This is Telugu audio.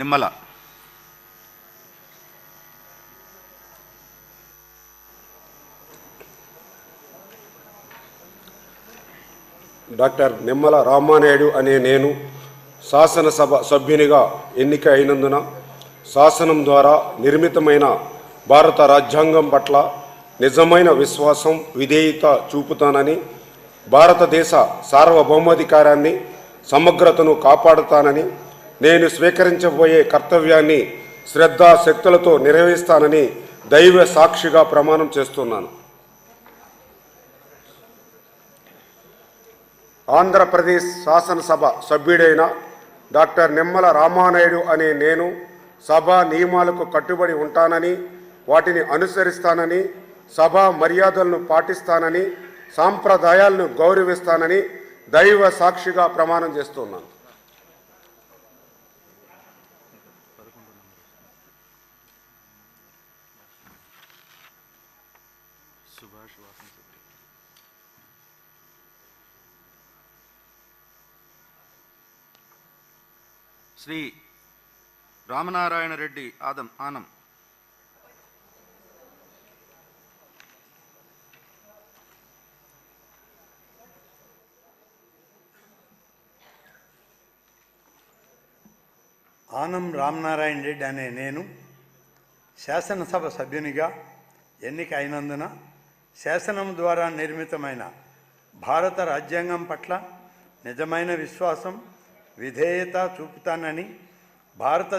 నిమ్మల. డాక్టర్ నిమ్మల రామానాయుడు అనే నేను శాసనసభ సభ్యునిగా ఎన్నిక అయినందున శాసనం ద్వారా నిర్మితమైన భారత రాజ్యాంగం పట్ల నిజమైన విశ్వాసం విధేయత చూపుతానని భారతదేశ సార్వభౌమాధికారాన్ని సమగ్రతను కాపాడుతానని నేను స్వీకరించబోయే కర్తవ్యాన్ని శ్రద్ధాశక్తులతో నిర్వహిస్తానని దైవ సాక్షిగా ప్రమాణం చేస్తున్నాను. ఆంధ్రప్రదేశ్ శాసనసభ సభ్యుడైన డాక్టర్ నిమ్మల రామానాయుడు అనే నేను సభా నియమాలకు కట్టుబడి ఉంటానని వాటిని అనుసరిస్తానని సభా మర్యాదలను పాటిస్తానని సాంప్రదాయాలను గౌరవిస్తానని దైవ సాక్షిగా ప్రమాణం చేస్తున్నాను. శ్రీ రామనారాయణ రెడ్డి ఆదం ఆనం. ఆనం రామనారాయణ రెడ్డి అనే నేను శాసనసభ సభ్యునిగా ఎన్నిక అయినందున శాసనం ద్వారా నిర్మితమైన భారత రాజ్యాంగం పట్ల నిజమైన విశ్వాసం విధేయత చూపుతానని భారత